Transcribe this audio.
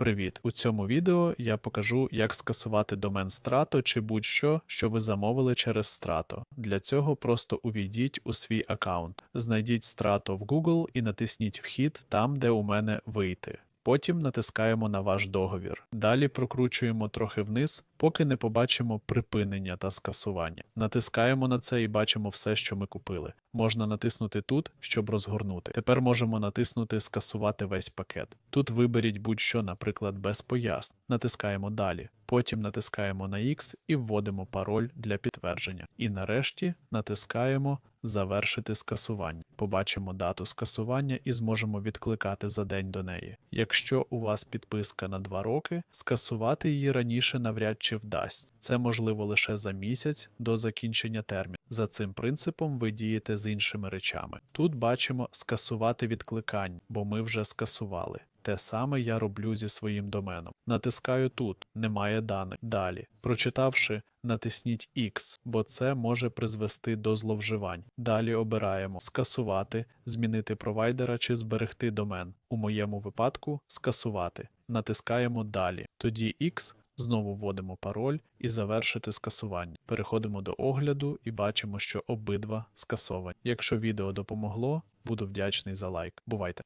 Привіт! У цьому відео я покажу, як скасувати домен Strato чи будь-що, що ви замовили через Strato. Для цього просто увійдіть у свій аккаунт, знайдіть Strato в Google і натисніть Вхід там, де у мене вийти. Потім натискаємо на ваш договір. Далі прокручуємо трохи вниз, поки не побачимо припинення та скасування. Натискаємо на це і бачимо все, що ми купили. Можна натиснути тут, щоб розгорнути. Тепер можемо натиснути Скасувати весь пакет. Тут виберіть будь-що, наприклад, без пояснень. Натискаємо Далі. Потім натискаємо на X і вводимо пароль для підтвердження. І нарешті натискаємо Завершити скасування. Побачимо дату скасування і зможемо відкликати за день до неї. Якщо у вас підписка на 2 роки, скасувати її раніше навряд чи вдасть. Це можливо лише за місяць до закінчення терміну. За цим принципом ви дієте з іншими речами. Тут бачимо скасувати відкликання, бо ми вже скасували. Те саме я роблю зі своїм доменом. Натискаю тут, немає даних. Далі. Прочитавши, натисніть X, бо це може призвести до зловживань. Далі обираємо скасувати, змінити провайдера чи зберегти домен. У моєму випадку скасувати. Натискаємо Далі. Тоді X Знову вводимо пароль і завершити скасування. Переходимо до огляду і бачимо, що обидва скасовані. Якщо відео допомогло, буду вдячний за лайк. Бувайте!